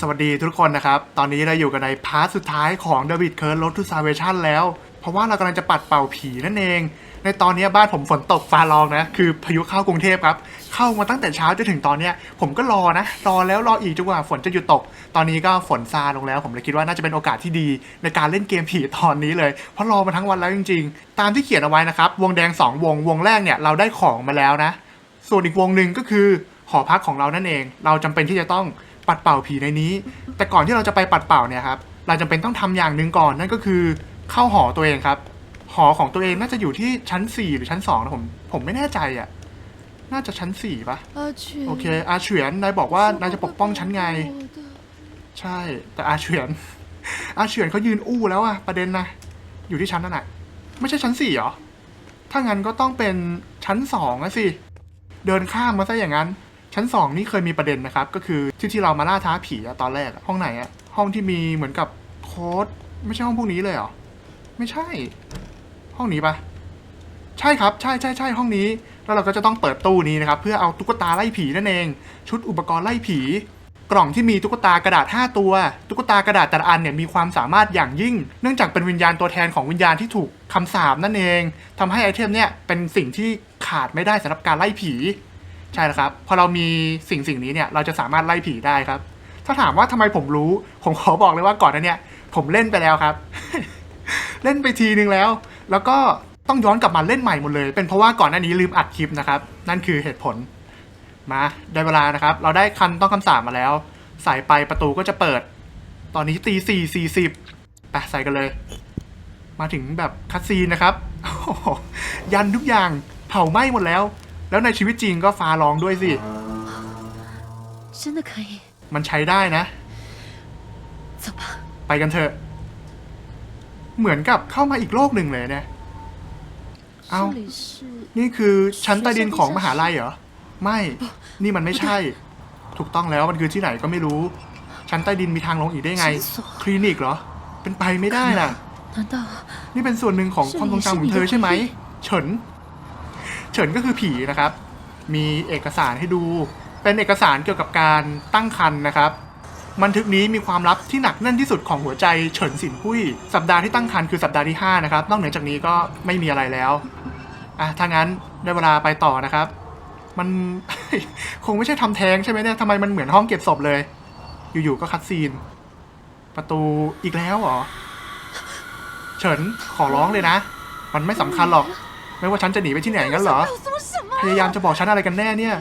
สวัสดีทุกคนนะครับ ตอนนี้เราอยู่กันในพาร์ทสุดท้ายของ David c u r s e Road to Salvation แล้ว เพราะว่าเรากำลังจะปัดเป่าผีนั่นเอง ในตอนนี้บ้านผมฝนตกฟ้าร้องนะ คือพายุเข้ากรุงเทพครับ เข้ามาตั้งแต่เช้าจนถึงตอนนี้ผมก็รอนะ รอแล้วรออีกจนกว่าฝนจะหยุดตก ตอนนี้ก็ฝนซาลงแล้ว ผมเลยคิดว่าน่าจะเป็นโอกาสที่ดีในการเล่นเกมผีตอนนี้เลย เพราะรอมาทั้งวันแล้วจริง ๆ ตามที่เขียนเอาไว้นะครับ วงแดงสองวง วงแรกเนี่ยเราได้ของมาแล้วนะ ส่วนอีกวงหนึ่งก็คือหอพักของเรานั่นเอง เราจำเป็นที่จะต้อง ปัดเป่าผีในนี้ แต่ก่อนที่เราจะไปปัดเป่าเนี่ยครับเราจำเป็นต้องทำอย่างหนึ่งก่อนนั่นก็คือเข้าหอตัวเองครับ หอของตัวเองน่าจะอยู่ที่ชั้น 4 หรือชั้น2นะผมผมไม่แน่ใจอะ่ะน่าจะชั้นสี่ปะโอเค อาเฉียนนายบอกว่านายจะปกป้องชั้นไง ใช่ แต่อาเฉียน อาเฉียนเขายืนอู้แล้วอะประเด็นนะอยู่ที่ชั้นนั่นแหะไม่ใช่ชั้นสี่หรอ ถ้างั้นก็ต้องเป็นชั้นสองะสิ เดินข้ามมาซะอย่างนั้น ชั้นสองนี่เคยมีประเด็นนะครับ ก็คือที่ที่เรามาล่าท้าผีอะตอนแรกอะห้องไหนอะห้องที่มีเหมือนกับโค้ดไม่ใช่ห้องพวกนี้เลยเหรอ ไม่ใช่ ห้องนี้ปะใช่ครับ ใช่ใช่ใช่ห้องนี้ แล้วเราก็จะต้องเปิดตู้นี้นะครับ เพื่อเอาตุ๊กตาไล่ผีนั่นเอง ชุดอุปกรณ์ไล่ผี กล่องที่มีตุ๊กตากระดาษ 5 ตัว ตุ๊กตากระดาษแต่ละอันเนี่ยมีความสามารถอย่างยิ่ง เนื่องจากเป็นวิญญาณตัวแทนของวิญญาณที่ถูกคำสาปนั่นเองทำให้ไอเทมเนี่ยเป็นสิ่งที่ขาดไม่ได้สำหรับการไล่ผี ใช่แล้วครับ พอเรามีสิ่งสิ่งนี้เนี่ยเราจะสามารถไล่ผีได้ครับ ถ้าถามว่าทำไมผมรู้ ผมขอบอกเลยว่าก่อนหน้าเนี้ผมเล่นไปแล้วครับ เล่นไปทีนึงแล้ว แล้วก็ต้องย้อนกลับมาเล่นใหม่หมดเลย เป็นเพราะว่าก่อนหน้านี้ลืมอัดคลิปนะครับ นั่นคือเหตุผล มาได้เวลานะครับ เราได้คันต้องคำสาปมาแล้ว ใส่ไปประตูก็จะเปิด ตอนนี้ตีสี่สี่สิบไปใส่กันเลย มาถึงแบบคัดซีนนะครับ ยันทุกอย่างเผาไหม้หมดแล้ว แล้วในชีวิตจริงก็ฟ้าร้องด้วยสิ 真的可以， มันใช้ได้นะ 走吧。 ไปกันเถอะ เหมือนกับเข้ามาอีกโลกหนึ่งเลยเนี่ย เอ้า 这里是 นี่คือชั้นใต้ดินของมหาลัยเหรอ ไม่ นี่มันไม่ใช่ ถูกต้องแล้วมันคือที่ไหนก็ไม่รู้ ชั้นใต้ดินมีทางลงอีกได้ไง คลินิกเหรอ เป็นไปไม่ได้น่ะ 难道 นี่เป็นส่วนหนึ่งของความทรงจำของเธอใช่ไหม เฉิน เฉินก็คือผีนะครับ มีเอกสารให้ดู เป็นเอกสารเกี่ยวกับการตั้งครรภ์นะครับ บันทึกนี้มีความลับที่หนักแน่นที่สุดของหัวใจเฉินสินหุ้ย สัปดาห์ที่ตั้งครรภ์คือสัปดาห์ที่ 5 นะครับ นอกเหนือจากนี้ก็ไม่มีอะไรแล้ว อะถ้างั้นได้เวลาไปต่อนะครับ มัน คงไม่ใช่ทำแท้งใช่ไหมเนี่ยทำไมมันเหมือนห้องเก็บศพเลย อยู่ๆก็คัดซีน ประตูอีกแล้วเหรอ เฉินขอร้องเลยนะ มันไม่สำคัญหรอก ไม่ว่าฉันจะหนีไปที่ไหนงั้นเหรอ พยายามจะบอกฉันอะไรกันแน่เนี่ย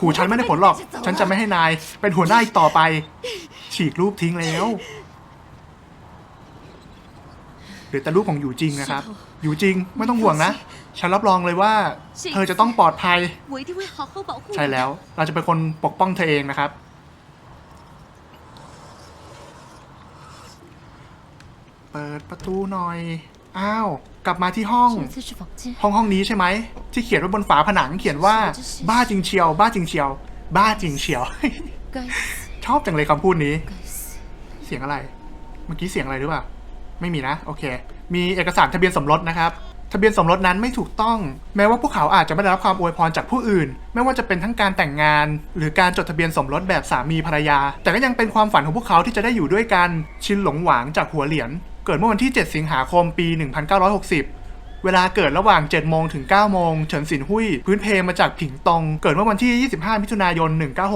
ขู่ฉันไม่ได้ผลหรอก ฉันจะไม่ให้นาย เป็นหัวหน้าอีกต่อไป ฉีกรูปทิ้งแล้วเหลือแต่รูปของอยู่จริงนะครับ อยู่จริงไม่ต้องห่วงนะ ฉันรับรองเลยว่า เธอจะต้องปลอดภัย ใช่แล้ว เราจะเป็นคนปกป้องเธอเองนะครับ เปิดประตูหน่อย อ้าว กลับมาที่ห้อง ห้องห้องนี้ใช่ไหม ที่เขียนไว้บนฝาผนังเขียนว่า บ้าจริงเชียว บ้าจริงเชียว บ้าจริงเชียว ชอบจังเลยคำพูดนี้ เสียงอะไร เมื่อกี้เสียงอะไรหรือเปล่า ไม่มีนะ โอเค มีเอกสารทะเบียนสมรสนะครับ ทะเบียนสมรสนั้นไม่ถูกต้อง แม้ว่าพวกเขาอาจจะไม่ได้รับความอวยพรจากผู้อื่น ไม่ว่าจะเป็นทั้งการแต่งงาน หรือการจดทะเบียนสมรสแบบสามีภรรยา แต่ก็ยังเป็นความฝันของพวกเขาที่จะได้อยู่ด้วยกัน ชินหลงหวางจากหัวเหรียญ เกิดเมื่อวันที่ 7 สิงหาคมปี 1960 เวลาเกิดระหว่าง 7 โมงถึง 9 โมง เฉินสินหุยพื้นเพมาจากผิงตงเกิดเมื่อวันที่ 25 มิถุนายน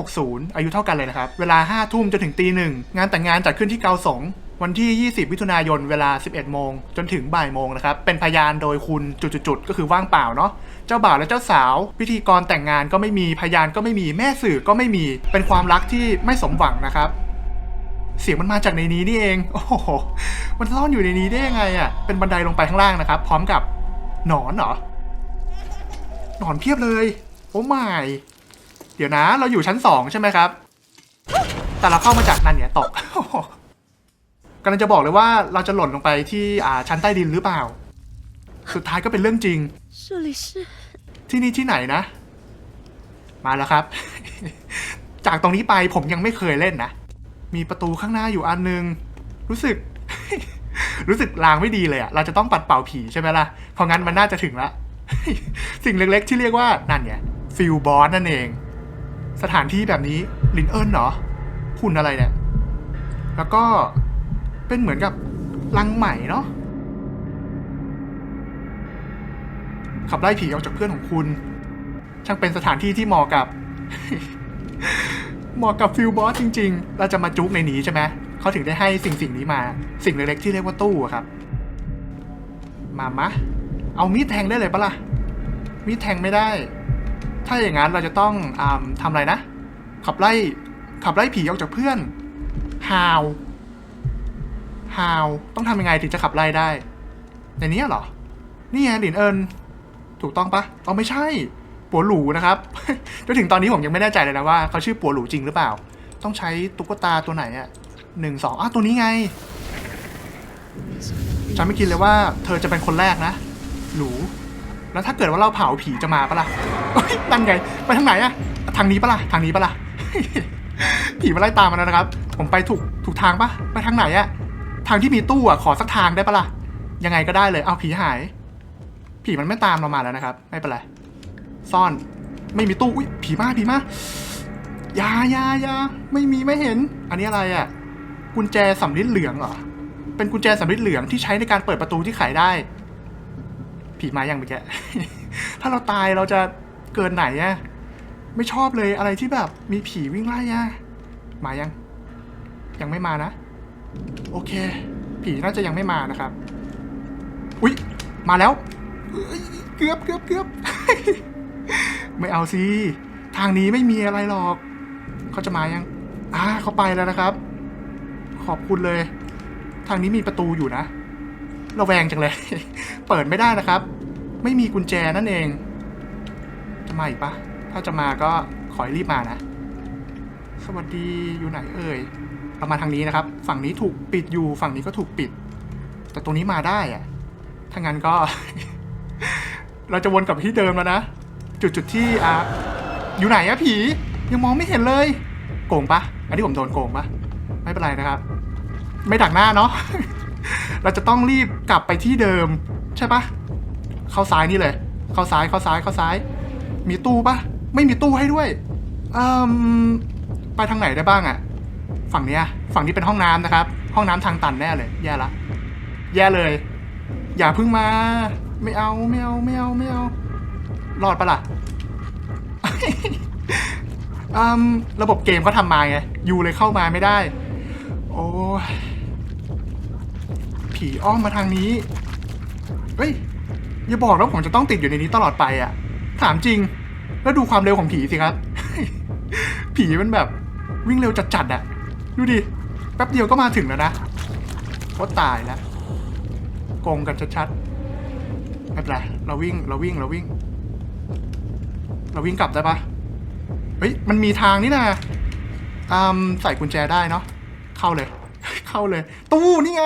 1960 อายุเท่ากันเลยนะครับ เวลา 5 ทุ่มจนถึงตีหนึ่งงานแต่งงานจัดขึ้นที่เกาสงวันที่ 20 มิถุนายน เวลา 11 โมง จนถึงบ่ายโมงนะครับ เป็นพยานโดยคุณจุดๆ ก็คือว่างเปล่าเนาะ เจ้าบ่าวและเจ้าสาว พิธีกรแต่งงานก็ไม่มี พยานก็ไม่มี แม่สื่อก็ไม่มี เป็นความรักที่ไม่สมหวังนะครับ เสียงมันมาจากในนี้นี่เอง โอ้โห มันซ่อนอยู่ในนี้ได้ยังไงอะ เป็นบันไดลงไปข้างล่างนะครับ พร้อมกับหนอนเหรอ หนอนเพียบเลย โอ้ไม่เดี๋ยวนะ เราอยู่ชั้นสองใช่ไหมครับ แต่เราเข้ามาจากนั่นเนี่ยตกกำลังจะบอกเลยว่าเราจะหล่นลงไปที่อ่าชั้นใต้ดินหรือเปล่า สุดท้ายก็เป็นเรื่องจริง ที่นี่ที่ไหนนะ มาแล้วครับ จากตรงนี้ไปผมยังไม่เคยเล่นนะ มีประตูข้างหน้าอยู่อันนึง รู้สึก รู้สึกลางไม่ดีเลยอะเราจะต้องปัดเป่าผีใช่ไหมล่ะเพราะงั้นมันน่าจะถึงละ สิ่งเล็กๆ ที่เรียกว่านั่นเนี่ยฟิลบอสนั่นเอง สถานที่แบบนี้ลินเอิญเหรอหุ่นอะไรเนี่ย แล้วก็เป็นเหมือนกับลังไหม่เนาะขับไล่ผีออกจากเพื่อนของคุณ ช่างเป็นสถานที่ที่เหมาะกับ เหมาะกับฟิลบอสจริง ๆ เราจะมาจุกในนี้ใช่ไหมเขาถึงได้ให้สิ่งสิ่งนี้มา สิ่งเล็กๆที่เรียกว่าตู้อะครับ มามะ เอามีดแทงได้เลยปะล่ะ มีดแทงไม่ได้ ถ้าอย่างนั้นเราจะต้องอทำอะไรนะ ขับไล่ ขับไล่ผีออกจากเพื่อนฮาวฮาวต้องทำยังไงถึงจะขับไล่ได้ ในนี้เหรอ นี่ไงหลินเอิญถูกต้องปะเอาไม่ใช่ ปัวหลูนะครับ จนถึงตอนนี้ผมยังไม่แน่ใจเลยนะว่าเขาชื่อปัวหลูจริงหรือเปล่า ต้องใช้ตุ๊กตาตัวไหนอะหนึ่งสองอ้าวตัวนี้ไงฉันไม่คิดเลยว่าเธอจะเป็นคนแรกนะ หลูแล้วถ้าเกิดว่าเราเผาผีจะมาปะล่ะเฮ้ยนั่นไงไปทางไหนอะทางนี้ปะล่ะทางนี้ปะล่ะผีมาไล่ตามมาแล้วนะครับ ผมไปถูกถูกทางปะไปทางไหนอะทางที่มีตู้อะขอสักทางได้ปะล่ะยังไงก็ได้เลยเอาผีหาย ผีมันไม่ตามเรามาแล้วนะครับ ไม่เป็นไร ซ่อน ไม่มีตู้อุ้ยผีมาผีมายายายาไม่มีไม่เห็น อันนี้อะไรอะกุญแจสำริดเหลืองเหรอ เป็นกุญแจสำริดเหลืองที่ใช้ในการเปิดประตูที่ไขได้ ผีมายังเมื่อกี้ถ้าเราตายเราจะเกินไหนอะไม่ชอบเลยอะไรที่แบบมีผีวิ่งไล่อะมายัง ยังไม่มานะ โอเค ผีน่าจะยังไม่มานะครับ อุ๊ย มาแล้วเอ้ยเกือบเกือบเกือบ ไม่เอาสิทางนี้ไม่มีอะไรหรอก เขาจะมายังอ่าเขาไปแล้วนะครับ ขอบคุณเลย ทางนี้มีประตูอยู่นะระแวงจังเลย เปิดไม่ได้นะครับ ไม่มีกุญแจนั่นเอง จะมาอีกปะถ้าจะมาก็ขอให้รีบมานะ สวัสดีอยู่ไหนเอ่ยเรามาทางนี้นะครับ ฝั่งนี้ถูกปิดอยู่ ฝั่งนี้ก็ถูกปิด แต่ตรงนี้มาได้อะถ้างั้นก็ เราจะวนกลับที่เดิมแล้วนะ จุดจุดๆที่อะอยู่ไหนอะผียังมองไม่เห็นเลย โกงปะอันนี้ผมโดนโกงปะไม่เป็นไรนะครับ ไม่ดักหน้าเนาะเราจะต้องรีบกลับไปที่เดิม ใช่ปะเข้าซ้ายนี่เลย เข้าซ้ายเข้าซ้ายเข้าซ้าย มีตู้ปะไม่มีตู้ให้ด้วยอืมไปทางไหนได้บ้างอะฝั่งเนี้ยฝั่งนี้เป็นห้องน้ำนะครับ ห้องน้ำทางตันแน่เลย แย่ละ แย่เลย อย่าพิ่งมา ไม่เอาไม่เอาไม่เอาไม่เอา รอดปะล่ะ ระบบเกมเขาทำมาไง ยูเลยเข้ามาไม่ได้ โอ้ผีอ้อมมาทางนี้ เฮ้ย อย่าบอกว่าผมจะต้องติดอยู่ในนี้ตลอดไปอะถามจริง แล้วดูความเร็วของผีสิครับ ผีมันแบบวิ่งเร็วจัดๆอะดูดิ แป๊บเดียวก็มาถึงแล้วนะโคตรตายแล้วโกงกันชัดๆไม่เป็นไรเราวิ่ง เราวิ่ง เราวิ่ง เราวิ่งกลับได้ปะเฮ้ย มันมีทางนี่นะอืมใส่กุญแจได้เนาะ เข้าเลย เข้าเลย ตู้นี่ไง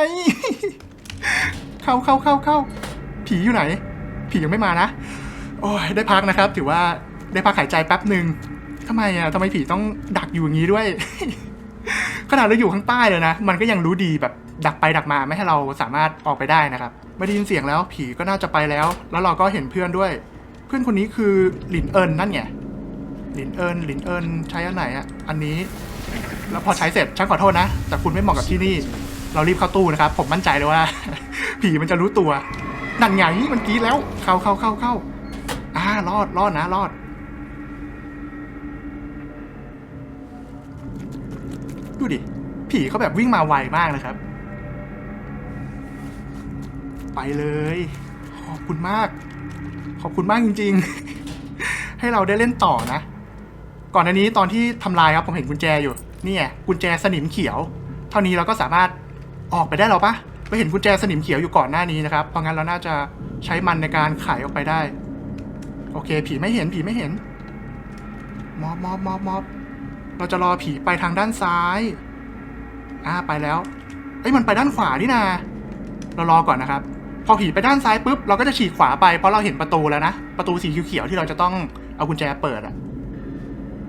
เข้าเข้าเข้าเข้า ผีอยู่ไหน ผียังไม่มานะ โอ้ย ได้พักนะครับ ถือว่าได้พักหายใจแป๊บหนึ่งทำไมอะทำไมผีต้องดักอยู่อย่างนี้ด้วย ขนาดเราอยู่ข้างใต้เลยนะ มันก็ยังรู้ดีแบบดักไปดักมาไม่ให้เราสามารถออกไปได้นะครับ ไม่ได้ยินเสียงแล้ว ผีก็น่าจะไปแล้ว แล้วเราก็เห็นเพื่อนด้วย พื่อนคนนี้คือหลินเอิญนั่นไงหลินเอิญหลินเอิญใช้อันไหนอะอันนี้ แล้วพอใช้เสร็จฉันขอโทษนะ แต่คุณไม่เหมาะกับที่นี่ เรารีบเข้าตู้นะครับ ผมมั่นใจเลยว่า ผีมันจะรู้ตัว นั่นไงมันกรีดแล้ว เข้าเข้าเข้าเข้าอ่ารอดรอดนะรอดดูดิ ผีเขาแบบวิ่งมาไวมากนะครับ ไปเลย ขอบคุณมาก ขอบคุณมากจริง ๆ ให้เราได้เล่นต่อนะ ก่อนอันนี้ตอนที่ทำลายครับผมเห็นกุญแจอยู่ นี่ไงกุญแจสนิมเขียว เท่านี้เราก็สามารถออกไปได้หรอปะเราเห็นกุญแจสนิมเขียวอยู่ก่อนหน้านี้นะครับ เพราะงั้นเราน่าจะใช้มันในการไขออกไปได้ โอเค ผีไม่เห็นผีไม่เห็น มอบมอบมอบมอบเราจะรอผีไปทางด้านซ้าย อ่าไปแล้ว เอ้ยมันไปด้านขวานี่นา เรารอก่อนนะครับ พอผีไปด้านซ้ายปุ๊บเราก็จะฉีกขวาไปเพราะเราเห็นประตูแล้วนะ ประตูสีเขียวๆที่เราจะต้องเอากุญแจเปิดอะ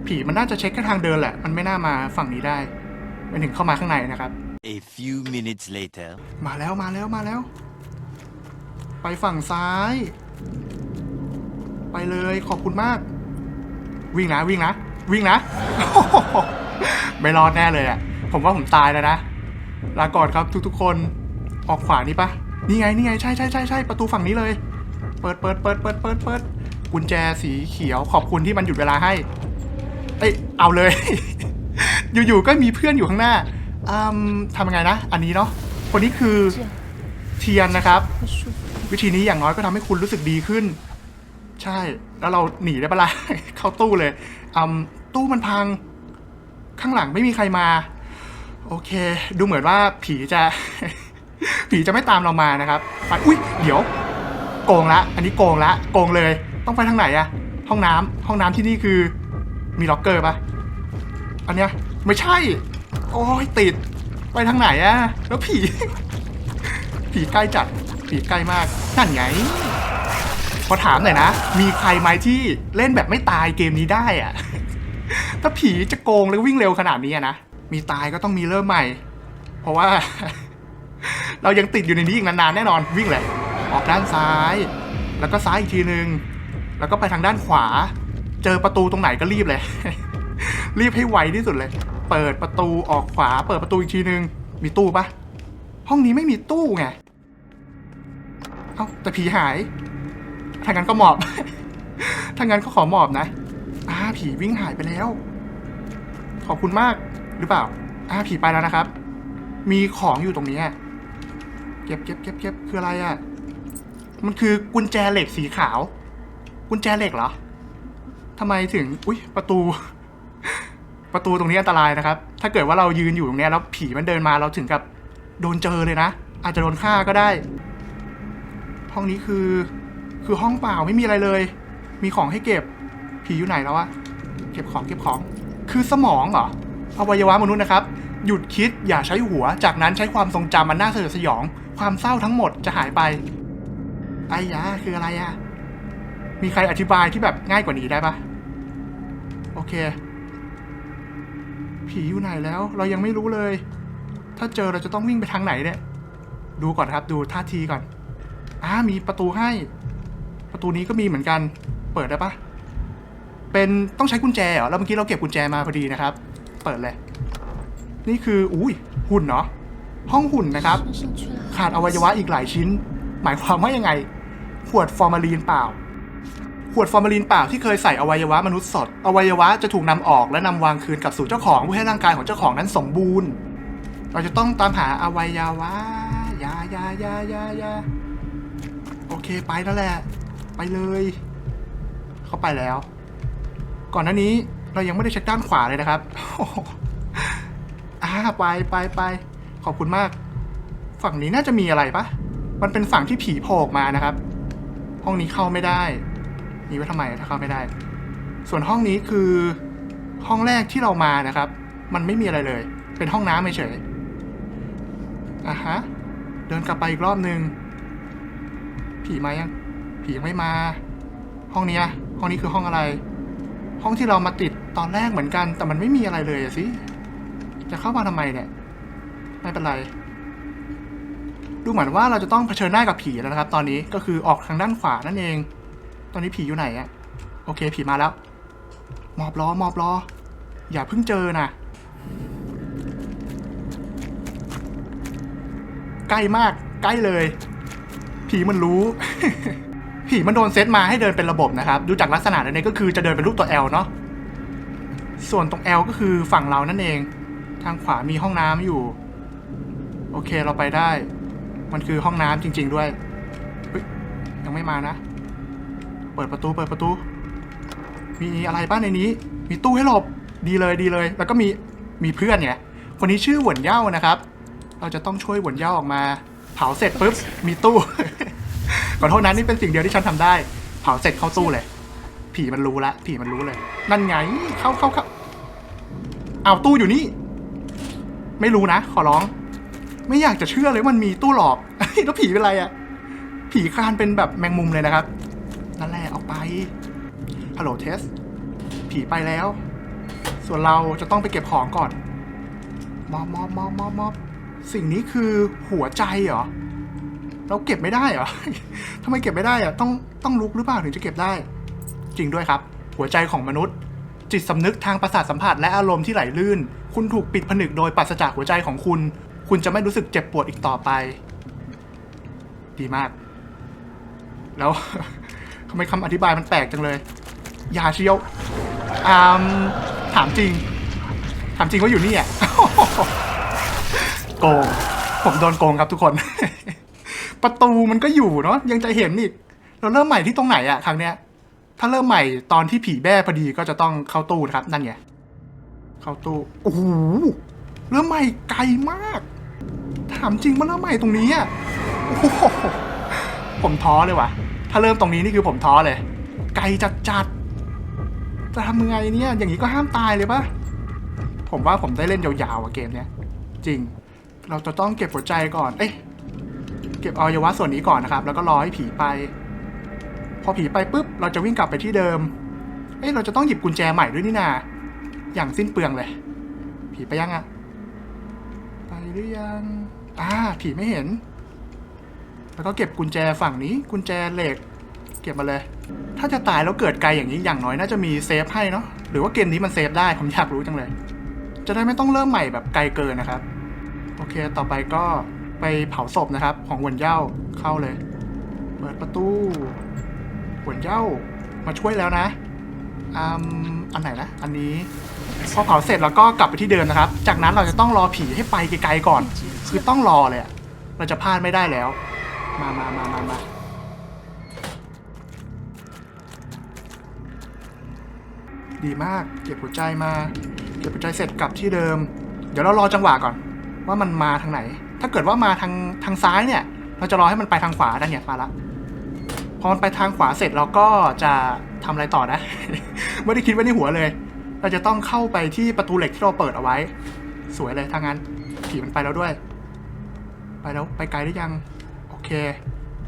ผีมันน่าจะเช็คแค่ทางเดินแหละ มันไม่น่ามาฝั่งนี้ได้ไม่ถึงเข้ามาข้างในนะครับ A few minutes later. มาแล้วมาแล้วมาแล้ว ไปฝั่งซ้าย ไปเลยขอบคุณมาก วิ่งนะวิ่งนะวิ่งนะโอ้โหไม่รอดแน่เลยอะผมว่าผมตายแล้วนะ ลาก่อนครับทุกๆคน ออกขวานี่ปะ นี่ไงนี่ไงใช่ใช่ใช่ใช่ประตูฝั่งนี้เลย เปิดเปิดเปิดเปิดเปิดเปิดกุญแจสีเขียวขอบคุณที่มันหยุดเวลาให้ เอ้ยเอาเลย อยู่ๆก็มีเพื่อนอยู่ข้างหน้าอืมทำยังไงนะ อันนี้เนาะคนนี้คือเทียนนะครับ วิธีนี้อย่างน้อยก็ทำให้คุณรู้สึกดีขึ้น ใช่ แล้วเราหนีได้ปะละ่ะเข้าตู้เลยอืมตู้มันพัง ข้างหลังไม่มีใครมา โอเค ดูเหมือนว่าผีจะ ผีจะไม่ตามเรามานะครับไปอุ้ยเดี๋ยว โกงละ อันนี้โกงละ โกงเลย ต้องไปทางไหนอะห้องน้ำห้องน้ำที่นี่คือมีล็อกเกอร์ปะอันเนี้ยไม่ใช่ โอ้ยติด ไปทางไหนอะแล้วผี ผีใกล้จัด ผีใกล้มากนั่นไงขอถามหน่อยนะ มีใครไหมที่เล่นแบบไม่ตายเกมนี้ได้อะถ้าผีจะโกงแล้ววิ่งเร็วขนาดนี้นะ มีตายก็ต้องมีเริ่มใหม่ เพราะว่า เรายังติดอยู่ในนี้อีกนานๆแน่นอนวิ่งเลยออกด้านซ้าย แล้วก็ซ้ายอีกทีนึง แล้วก็ไปทางด้านขวา เจอประตูตรงไหนก็รีบเลย รีบให้ไวที่สุดเลย เปิดประตูออกขวา เปิดประตูอีกทีนึง มีตู้ปะห้องนี้ไม่มีตู้ไง เอ้าแต่ผีหายถ้างั้นก็หมอบถ้างั้นก็ขอหมอบนะอ่าผีวิ่งหายไปแล้ว ขอบคุณมากหรือเปล่าอ่าผีไปแล้วนะครับ มีของอยู่ตรงนี้ เก็บเก็บเก็บเก็บคืออะไรอะ่ะ มันคือกุญแจเหล็กสีขาว กุญแจเหล็กเหรอทำไมถึง อุ้ยประตู ประตูตรงนี้อันตรายนะครับ ถ้าเกิดว่าเรายืนอยู่ตรงนี้แล้วผีมันเดินมาเราถึงกับโดนเจอเลยนะ อาจจะโดนฆ่าก็ได้ ห้องนี้คือ คือห้องเปล่าไม่มีอะไรเลย มีของให้เก็บ ผีอยู่ไหนแล้วอะเก็บของเก็บของ คือสมองเหรอ อวัยวะมนุษย์นะครับ หยุดคิดอย่าใช้หัว จากนั้นใช้ความทรงจำมันน่าสยดสยอง ความเศร้าทั้งหมดจะหายไป ไอ้ยาคืออะไรอะมีใครอธิบายที่แบบง่ายกว่านี้ได้ปะโอเค ผีอยู่ไหนแล้ว เรายังไม่รู้เลย ถ้าเจอเราจะต้องวิ่งไปทางไหนเนี่ย ดูก่อนครับ ดูท่าทีก่อนอ่ามีประตูให้ ประตูนี้ก็มีเหมือนกัน เปิดได้ปะเป็นต้องใช้กุญแจเหรอแล้วเมื่อกี้เราเก็บกุญแจมาพอดีนะครับ เปิดเลย นี่คือ อุ้ยหุ่นเนาะ ห้องหุ่นนะครับ ขาดอวัยวะอีกหลายชิ้น หมายความว่ายังไง ขวดฟอร์มาลีนเปล่า ขวดฟอร์มาลีนเปล่าที่เคยใส่อวัยวะมนุษย์สด อวัยวะจะถูกนำออกและนำวางคืนกลับสู่เจ้าของเพื่อให้ร่างกายของเจ้าของนั้นสมบูรณ์ เราจะต้องตามหาอวัยวะยายายายายาโอเคไปนั่นแหละ ไปเลย เขาไปแล้ว ก่อนหน้านี้เรายังไม่ได้เช็คด้านขวาเลยนะครับอ่าไปไปไป ขอบคุณมาก ฝั่งนี้น่าจะมีอะไรปะมันเป็นฝั่งที่ผีโผล่ออกมานะครับ ห้องนี้เข้าไม่ได้มีไว้ทำไมถ้าเข้าไม่ได้ ส่วนห้องนี้คือห้องแรกที่เรามานะครับ มันไม่มีอะไรเลย เป็นห้องน้ำเฉยอะฮะ เดินกลับไปอีกรอบนึง ผีมายัง ผียังไม่มา ห้องเนี้ย ห้องนี้คือห้องอะไร ห้องที่เรามาติดตอนแรกเหมือนกัน แต่มันไม่มีอะไรเลยอะสิ จะเข้ามาทำไมเนี่ย ไม่เป็นไร ดูเหมือนว่าเราจะต้องเผชิญหน้ากับผีแล้วนะครับ ตอนนี้ก็คือออกทางด้านขวานั่นเอง ตอนนี้ผีอยู่ไหนอะโอเค ผีมาแล้ว มอบล้อมอบล้อ อย่าเพิ่งเจอนะใกล้มาก ใกล้เลย ผีมันรู้ ผีมันโดนเซตมาให้เดินเป็นระบบนะครับ ดูจากลักษณะแล้วเนี่ยก็คือจะเดินเป็นรูปตัว L เนาะส่วนตรง L ก็คือฝั่งเรานั่นเอง ทางขวามีห้องน้ำอยู่ โอเคเราไปได้ มันคือห้องน้ำจริง ๆ ด้วยยังไม่มานะ เปิดประตูเปิดประตู มีอะไรบ้างในนี้ มีตู้ให้หลบ ดีเลยดีเลย แล้วก็มีมีเพื่อนเนี่ยคนนี้ชื่อหวนเย่านะครับ เราจะต้องช่วยหวนเย่าออกมา เผาเสร็จปุ๊บ มีตู้ ขอโทษนะนี่เป็นสิ่งเดียวที่ฉันทำได้ เผาเสร็จเข้าตู้เลย ผีมันรู้ละ ผีมันรู้เลย นั่นไง เข้าเข้าเข้าเอาตู้อยู่นี่ ไม่รู้นะ ขอร้อง ไม่อยากจะเชื่อเลยมันมีตู้หลอกแล้วผีเป็นอะไรอะผีคลานเป็นแบบแมงมุมเลยนะครับนั่นแหละออกไปฮัลโหลเทส ผีไปแล้ว ส่วนเราจะต้องไปเก็บของก่อนมอบมอบมอบมอบมอบสิ่งนี้คือหัวใจเหรอ เราเก็บไม่ได้เหรอทำไมเก็บไม่ได้อะต้องต้องลุกหรือเปล่าถึงจะเก็บได้ จริงด้วยครับ หัวใจของมนุษย์ จิตสำนึกทางประสาทสัมผัสและอารมณ์ที่ไหลลื่น คุณถูกปิดผนึกโดยปราศจากหัวใจของคุณ คุณจะไม่รู้สึกเจ็บปวดอีกต่อไป ดีมาก แล้วทำไมคำอธิบายมันแปลกจังเลยยาเชียวถามจริง ถามจริงว่าอยู่นี่อะโกง ผมโดนโกงครับทุกคน ประตูมันก็อยู่เนาะยังจะเห็นอีก เราเริ่มใหม่ที่ตรงไหนอะครั้งเนี้ย ถ้าเริ่มใหม่ตอนที่ผีแบ้พอดีก็จะต้องเข้าตู้นะครับ นั่นไง เข้าตู้ โอ้โห เริ่มใหม่ไกลมาก ถามจริงว่าเริ่มใหม่ตรงนี้อะโอ้โหผมท้อเลยว่ะ ถ้าเริ่มตรงนี้นี่คือผมท้อเลย ไกลจัดจัดจะทำยังไงเนี่ย อย่างนี้ก็ห้ามตายเลยปะผมว่าผมได้เล่นยาวๆอะเกมเนี้ย จริง เราจะต้องเก็บหัวใจก่อน เอ้ย เก็บอวัยวะส่วนนี้ก่อนนะครับ แล้วก็รอให้ผีไป พอผีไปปุ๊บ เราจะวิ่งกลับไปที่เดิม เอ้ย เราจะต้องหยิบกุญแจใหม่ด้วยนี่นา อย่างสิ้นเปลืองเลย ผีไปยังอะไปหรือยัง อ่าผีไม่เห็น แล้วก็เก็บกุญแจฝั่งนี้ กุญแจเหล็ก เก็บมาเลย ถ้าจะตายแล้วเกิดไกลอย่างนี้อย่างน้อยน่าจะมีเซฟให้เนาะหรือว่าเกมนี้มันเซฟได้ผมอยากรู้จังเลย จะได้ไม่ต้องเริ่มใหม่แบบไกลเกินนะครับ โอเคต่อไปก็ไปเผาศพนะครับ ของหวนเย่าเข้าเลย เปิดประตูหวนเย่ามาช่วยแล้วนะอืมอันไหนนะ อันนี้ พอเผาเสร็จแล้วก็กลับไปที่เดิมนะครับ จากนั้นเราจะต้องรอผีให้ไปไกลๆก่อน คือต้องรอเลยอะเราจะพลาดไม่ได้แล้ว มามามามามาดีมาก เก็บหัวใจมา เก็บหัวใจเสร็จกลับที่เดิม เดี๋ยวเรารอจังหวะก่อน ว่ามันมาทางไหน ถ้าเกิดว่ามาทางทางซ้ายเนี่ย เราจะรอให้มันไปทางขวาได้เนี่ยมาละ พอมันไปทางขวาเสร็จเราก็จะทำอะไรต่อนะ ไม่ได้คิดไว้ในหัวเลย เราจะต้องเข้าไปที่ประตูเหล็กที่เราเปิดเอาไว้ สวยเลยถ้างนั้นผีมันไปแล้วด้วย ไปแล้วไปไกลได้ยัง โอเค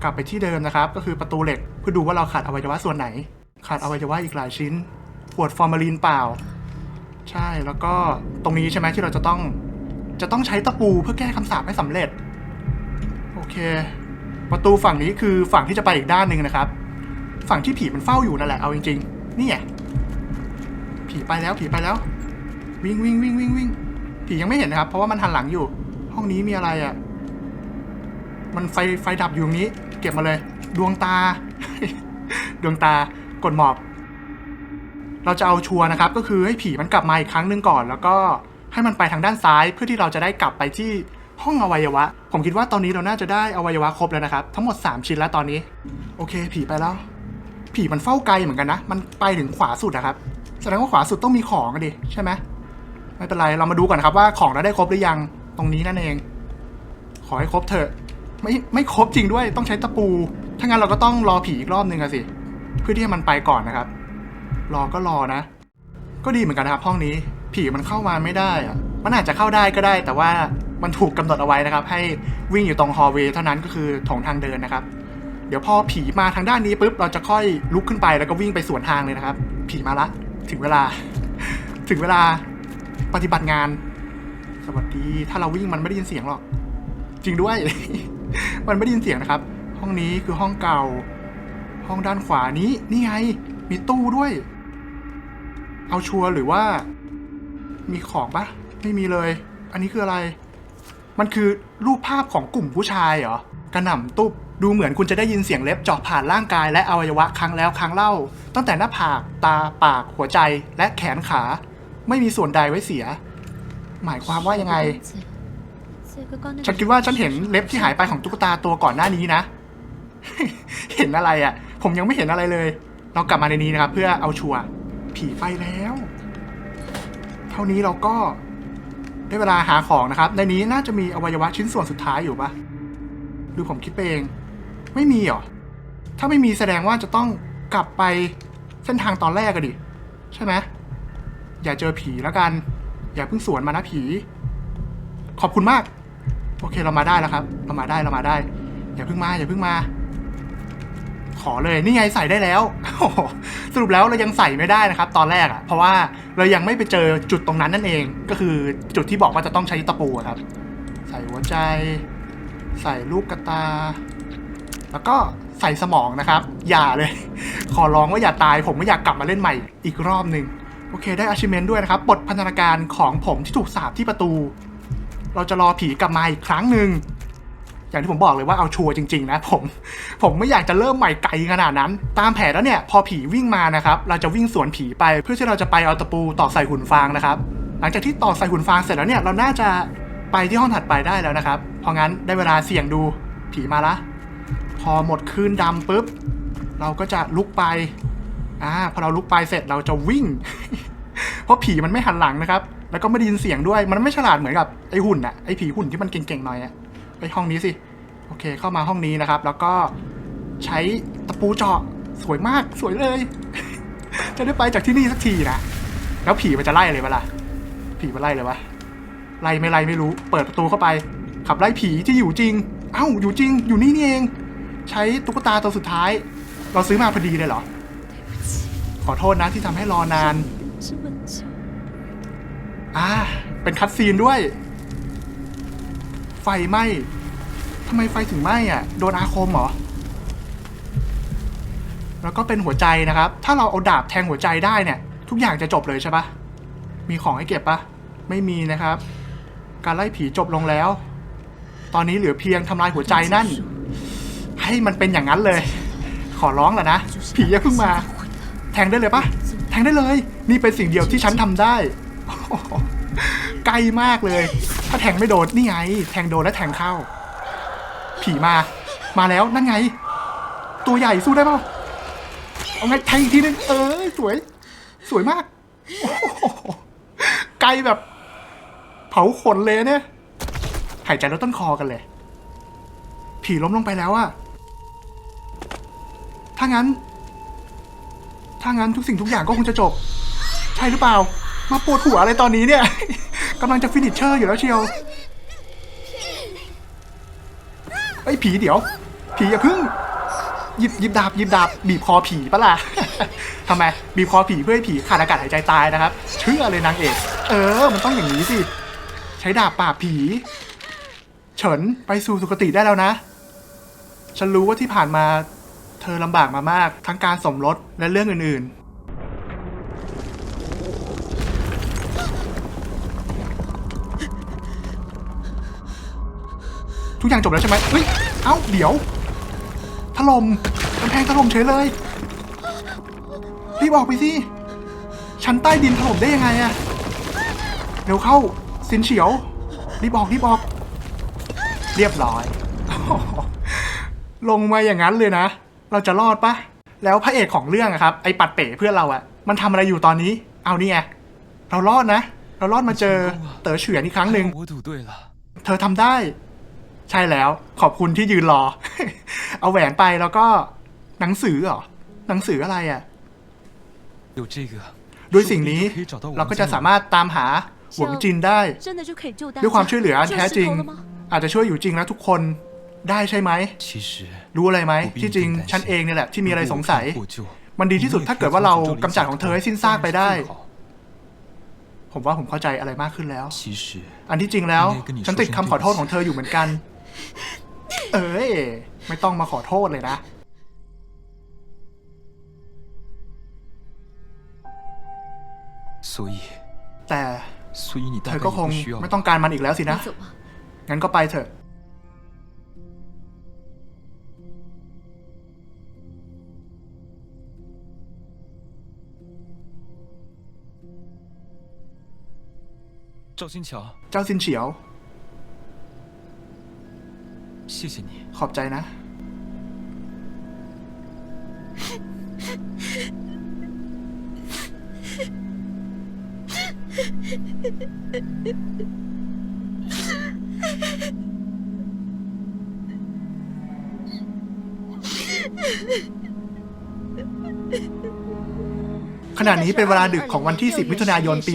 กลับไปที่เดิมนะครับ ก็คือประตูเหล็กเพื่อดูว่าเราขาดอวัยวะส่วนไหน ขาดอวัยวะอีกหลายชิ้นขวดฟอร์มาลีนเปล่า ใช่แล้วก็ตรงนี้ใช่ไหมที่เราจะต้องจะต้องใช้ตะปูเพื่อแก้คำสาปให้สำเร็จ โอเค ประตูฝั่งนี้คือฝั่งที่จะไปอีกด้านหนึ่งนะครับ ฝั่งที่ผีมันเฝ้าอยู่นั่นแหละเอาจริง ๆ นี่ไง ผีไปแล้วผีไปแล้ว วิ่งวิ่งวิ่งวิ่งวิ่งผียังไม่เห็นนะครับ เพราะว่ามันหันหลังอยู่ ห้องนี้มีอะไรอะ่ะ มันไฟไฟดับอยู่ตรงนี้ เก็บมาเลย ดวงตา ดวงตากดหมอบ เราจะเอาชัวร์นะครับ ก็คือให้ผีมันกลับมาอีกครั้งหนึ่งก่อน แล้วก็ให้มันไปทางด้านซ้าย เพื่อที่เราจะได้กลับไปที่ห้องอวัยวะ ผมคิดว่าตอนนี้เราน่าจะได้อวัยวะครบแล้วนะครับ ทั้งหมด 3 ชิ้นแล้วตอนนี้ โอเค ผีไปแล้ว ผีมันเฝ้าไกลเหมือนกันนะ มันไปถึงขวาสุดนะครับ แสดงว่าขวาสุดต้องมีของกันดิใช่ไหมไม่เป็นไรเรามาดูก่อนครับว่าของเราได้ครบหรือยังตรงนี้นั่นเอง ขอให้ครบเถอะ ไม่ไม่ครบจริงด้วยต้องใช้ตะปู ถ้างั้นเราก็ต้องรอผีอีกรอบหนึ่งอะสิ เพื่อที่ให้มันไปก่อนนะครับ รอก็รอนะ ก็ดีเหมือนกันนะครับห้องนี้ ผีมันเข้ามาไม่ได้อะมันอาจจะเข้าได้ก็ได้ แต่ว่ามันถูกกำหนดเอาไว้นะครับ ให้วิ่งอยู่ตรงฮอลเวย์เท่านั้นก็คือถงทางเดินนะครับ เดี๋ยวพอผีมาทางด้านนี้ปุ๊บเราจะค่อยลุกขึ้นไปแล้วก็วิ่งไปสวนทางเลยนะครับ ผีมาละ ถึงเวลา ถึงเวลาปฏิบัติงาน สวัสดี ถ้าเราวิ่งมันไม่ได้ยินเสียงหรอก จริงด้วย มันไม่ได้ยินเสียงนะครับ ห้องนี้คือห้องเก่า ห้องด้านขวานี้ นี่ไง มีตู้ด้วย เอาชัวร์หรือว่า มีของปะไม่มีเลย อันนี้คืออะไร มันคือรูปภาพของกลุ่มผู้ชายเหรอกระหน่ำตุ๊บ ดูเหมือนคุณจะได้ยินเสียงเล็บเจาะผ่านร่างกายและอวัยวะครั้งแล้วครั้งเล่า ตั้งแต่หน้าผาก ตา ปาก หัวใจ และแขนขา ไม่มีส่วนใดไว้เสีย หมายความว่ายังไง ฉันคิดว่าฉันเห็นเล็บที่หายไปของตุ๊กตาตัวก่อนหน้านี้นะ เห็นอะไรอะ ผมยังไม่เห็นอะไรเลย เรากลับมาในนี้นะครับ เพื่อเอาชัวร์ ผีไฟแล้ว เท่านี้เราก็ได้เวลาหาของนะครับ ในนี้น่าจะมีอวัยวะชิ้นส่วนสุดท้ายอยู่ปะหรือผมคิดเอง ไม่มีเหรอ ถ้าไม่มีแสดงว่าจะต้องกลับไปเส้นทางตอนแรกอะดิ ใช่ไหม อย่าเจอผีแล้วกัน อย่าเพิ่งสวนมานะผี ขอบคุณมาก โอเคเรามาได้แล้วครับ เรามาได้เรามาได้ อย่าเพิ่งมาอย่าเพิ่งมา ขอเลยนี่ไงใส่ได้แล้วสรุปแล้วเรายังใส่ไม่ได้นะครับ ตอนแรกอะ่ะเพราะว่าเรายังไม่ไปเจอจุดตรงนั้นนั่นเอง ก็คือจุดที่บอกว่าจะต้องใช้ตะปูครับ ใส่หัวใจ ใส่ลูกกระตา แล้วก็ใส่สมองนะครับ อย่าเลย ขอร้องว่าอย่าตาย ผมไม่อยากกลับมาเล่นใหม่อีกรอบหนึ่งโอเคได้ achievement ด้วยนะครับบทพันธนาการของผมที่ถูกสาบที่ประตู เราจะรอผีกลับมาอีกครั้งหนึ่งอย่างที่ผมบอกเลยว่าเอาชัวร์จริงๆนะผม ผมไม่อยากจะเริ่มใหม่ไกลขนาดนั้น ตามแผนแล้วเนี่ย พอผีวิ่งมานะครับ เราจะวิ่งสวนผีไปเพื่อที่เราจะไปเอาตะปูตอกใส่หุ่นฟางนะครับ หลังจากที่ตอกใส่หุ่นฟางเสร็จแล้วเนี่ยเราน่าจะไปที่ห้องถัดไปได้แล้วนะครับ เพราะงั้นได้เวลาเสี่ยงดูผีมาละ พอหมดคืนดำปุ๊บ เราก็จะลุกไปอ่าพอเราลุกไปเสร็จเราจะวิ่ง เพราะผีมันไม่หันหลังนะครับ แล้วก็ไม่ได้ยินเสียงด้วย มันไม่ฉลาดเหมือนกับไอหุ่นอะไอผีหุ่นที่มันเก่งๆหน่อยอะไปห้องนี้สิ โอเค เข้ามาห้องนี้นะครับ แล้วก็ใช้ตะปูเจาะสวยมากสวยเลย จะได้ไปจากที่นี่สักทีนะ แล้วผีมันจะไล่เลยเวล่ะ ผีมันไล่เลยวะ ไล่ไม่ไล่ไม่รู้ เปิดประตูเข้าไป ขับไล่ผีที่อยู่จริง เอ้า อยู่จริง อยู่นี่นี่เอง ใช้ตุ๊กตาตัวสุดท้าย เราซื้อมาพอดีเลยเหรอ ขอโทษนะที่ทำให้รอนาน อ่า เป็นคัดซีนด้วย ไฟไหมทำไมไฟถึงไหมอะ โดนอาคมเหรอ แล้วก็เป็นหัวใจนะครับ ถ้าเราเอาดาบแทงหัวใจได้เนี่ย ทุกอย่างจะจบเลยใช่ปะมีของให้เก็บปะไม่มีนะครับ การไล่ผีจบลงแล้ว ตอนนี้เหลือเพียงทำลายหัวใจนั่น ให้มันเป็นอย่างนั้นเลย ขอร้องแหละนะ ผีอย่าเพิ่งมา แทงได้เลยปะแทงได้เลย นี่เป็นสิ่งเดียวที่ฉันทำได้โอ้โหไกลมากเลย ถ้าแทงไม่โดนนี่ไง แทงโดนแล้วแทงเข้า ผีมา มาแล้วนั่นไง ตัวใหญ่สู้ได้เปล่าเอาไงแทงอีกทีนึงเออสวย สวยมากโอ้โหไกลแบบ เผาขนเลยเนี่ยหายใจลดต้นคอกันเลย ผีล้มลงไปแล้วอะ ถ้างั้น ถ้างั้นทุกสิ่งทุกอย่างก็คงจะจบ ใช่หรือเปล่า มาปวดหัวอะไรตอนนี้เนี่ย กำลังจะฟินิชเชอร์อยู่แล้วเชียวไอ้ผีเดี๋ยว ผีอย่าพึ่งหยิบหยิบดาบหยิบดาบบีบคอผีปะล่ะทำไมบีบคอผีเพื่อให้ผีขาดอากาศหายใจตายนะครับ เชื่อเลยนางเอก เออ มันต้องอย่างนี้สิ ใช้ดาบปราบผี เฉินไปสู่สุคติได้แล้วนะ ฉันรู้ว่าที่ผ่านมา เธอลำบากมามาก ทั้งการสมรสและเรื่องอื่นๆ ทุกอย่างจบแล้วใช่ไหมเฮ้ย เอ้า เดี๋ยว ถล่มกำแพงถล่มเฉยเลย รีบออกไปสิ ชั้นใต้ดินถล่มได้ยังไงอะเร็วเข้าสินเฉียว รีบออก รีบออก เรียบร้อย ลงมาอย่างนั้นเลยนะ เราจะรอดปะ แล้วพระเอกของเรื่องอะครับ ไอ้ปัดเป๋เพื่อนเราอะมันทำอะไรอยู่ตอนนี้ เอานี่ไง เรารอดนะ เรารอดมาเจอเต๋อเฉือนอีกครั้งหนึ่ง 我赌对了， เธอทำได้ ใช่แล้ว ขอบคุณที่ยืนรอ เอาแหวนไปแล้วก็หนังสือเหรอ หนังสืออะไรอะ่ะ 有这个， ด้วยสิ่งนี้ 说不定就可以找到我 เรา 们 ก็ 家 จะ 的 สามารถตามหาหวงจินได้ 真的就可以救大家 ด้วยความช่วยเหลืออัน 救 แท้ 石 จริง 头了吗？ อาจจะช่วยอยู่จริงแล้วทุกคน ได้ใช่ไหมรู้อะไรไหมที่จริงฉันเองเนี่ยแหละที่มีอะไรสงสัย มันดีที่สุดถ้าเกิดว่าเรากำจัดของเธอให้สิ้นซากไปได้ ผมว่าผมเข้าใจอะไรมากขึ้นแล้ว อันที่จริงแล้ว ฉันติดคำขอโทษของเธออยู่เหมือนกัน เอ้ยไม่ต้องมาขอโทษเลยนะแต่เธอก็คงไม่ต้องการมันอีกแล้วสินะ งั้นก็ไปเถอะ 赵新桥， เจ้าซินเฉียว 谢谢你。 ขอบใจนะ ขณะนี้เป็นเวลาดึกของวันที่ 10 มิถุนายน ปี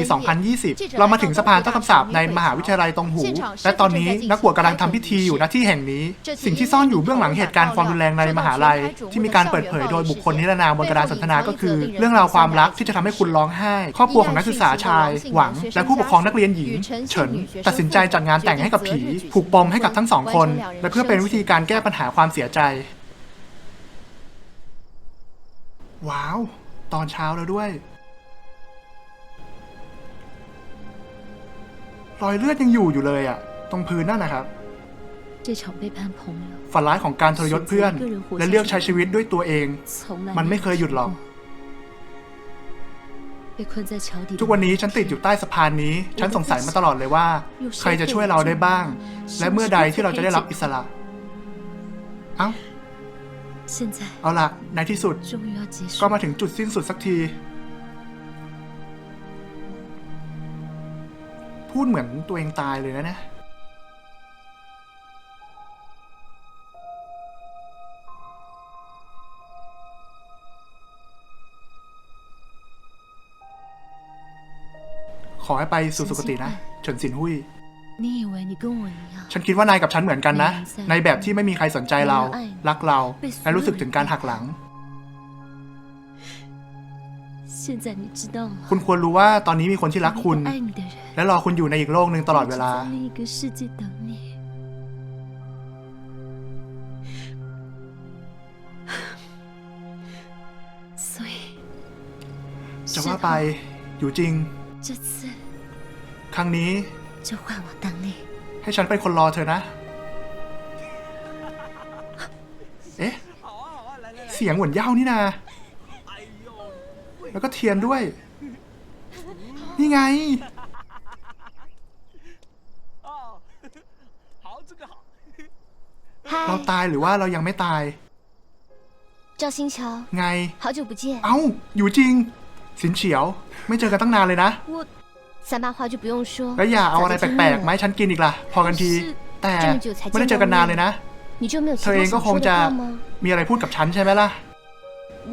2020 เรามาถึงสะพานเจ้าคำสาปในมหาวิทยาลัยตงหู และตอนนี้นักบวชกำลังทำพิธีอยู่ณที่แห่งนี้ สิ่งที่ซ่อนอยู่เบื้องหลังเหตุการณ์ความรุนแรงในมหาลัย ที่มีการเปิดเผยโดยบุคคลนิรนามบนกระดานสนทนาก็คือ เรื่องราวความรักที่จะทำให้คุณร้องไห้ ครอบครัวของนักศึกษาชาย หวัง และผู้ปกครองนักเรียนหญิง เฉิน ตัดสินใจจัดงานแต่งให้กับผี ผูกปมให้กับทั้งสองคน และเพื่อเป็นวิธีการแก้ปัญหาความเสียใจ ว้าว ตอนเช้าแล้วด้วย รอยเลือดยังอยู่อยู่เลยอะตรงพื้นนั่นนะครับ这场背叛朋友ฝันร้ายของการทรยศเพื่อน และเลือกใช้ชีวิตด้วยตัวเองมันไม่เคยหยุดหรอก。ทุกวันนี้ฉันติดอยู่ใต้สะพานนี้ ฉันสงสัยมาตลอดเลยว่า ใครจะช่วยเราได้บ้าง และเมื่อใดที่เราจะได้รับอิสระอ้า เอาละในที่สุด ก็มาถึงจุดสิ้นสุดสักที พูดเหมือนตัวเองตายเลยนะนะขอให้ไปสู่สุคตินะเฉินสินหุย ฉันคิดว่านายกับฉันเหมือนกันนะ ในแบบที่ไม่มีใครสนใจเรา รักเรา และรู้สึกถึงการหักหลัง คุณควรรู้ว่าตอนนี้มีคนที่รักคุณ และรอคุณอยู่ในอีกโลกหนึ่งตลอดเวลา จะว่าไป อยู่จริง ครั้งนี้ 就换我当你 ให้ฉันเป็นคนรอเธอนะ เอ๊ะ เสียงเหมือนเหย้านี่นา แล้วก็เทียนด้วย นี่ไง เรา 嗨 ตายหรือว่าเรายังไม่ตาย 赵新桥 ไง 好久不见 เอ้า อยู่จริง สินเฉียว ไม่เจอกันตั้งนานเลยนะ 我 三八话就不用说 แล้วอย่าเอาอะไรแปลกๆมาให้ฉันกินอีกล่ะ พอกันที แต่ไม่ได้เจอกันนานเลยนะ 你就没有其 เธอเอ 他 งก็ 想 คง 说的 จะ 话吗 มีอะไรพูดกับฉันใช่ไหมล่ะ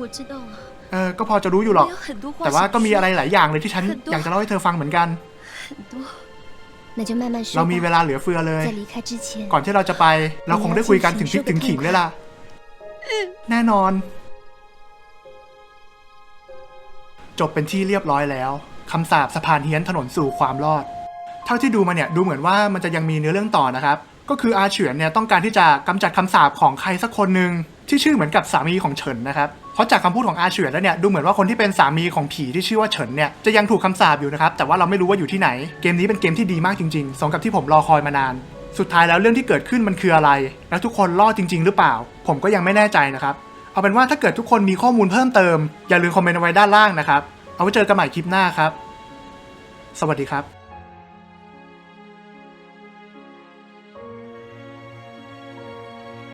我知道了 เออ ก็พอจะรู้อยู่หรอก 我有很多话 แต่ว่า 想 ก็มี 说 อะไรหลายอย่างเลยที่ฉัน 很多 อยากจะเล่าให้เธอฟังเหมือนกัน 很多那就慢慢说 เรามีเว 吧 ลาเหลือเฟือเลย 在离开之前 ก่อนที่เราจะไป เราคงได้คุยกันถึงพริกถึงขิงเลยล่ะ แน่นอน จบเป็นที่เรียบร้อยแล้ว คำสาปสะพานเฮี้ยนถนนสู่ความรอด เท่าที่ดูมาเนี่ยดูเหมือนว่ามันจะยังมีเนื้อเรื่องต่อนะครับ ก็คืออาเฉียนเนี่ยต้องการที่จะกำจัดคำสาปของใครสักคนหนึ่งที่ชื่อเหมือนกับสามีของเฉินนะครับเพราะจากคำพูดของอาเฉียนแล้วเนี่ยดูเหมือนว่าคนที่เป็นสามีของผีที่ชื่อว่าเฉินเนี่ยจะยังถูกคำสาปอยู่นะครับแต่ว่าเราไม่รู้ว่าอยู่ที่ไหน เกมนี้เป็นเกมที่ดีมากจริงๆสมกับที่ผมรอคอยมานานสุดท้ายแล้วเรื่องที่เกิดขึ้นมันคืออะไร แล้วทุกคนรอดจริง ๆ หรือเปล่า ผมก็ยังไม่แน่ใจนะครับ เอาเป็นว่าถ้าเกิดทุกคนมีข้อมูลเพิ่มเติม อย่าลืมคอมเมนต์เอาไว้ด้านล่างนะครับ เอาไว้เจอกันใหม่คลิปหน้าครับ สวัสดีครับ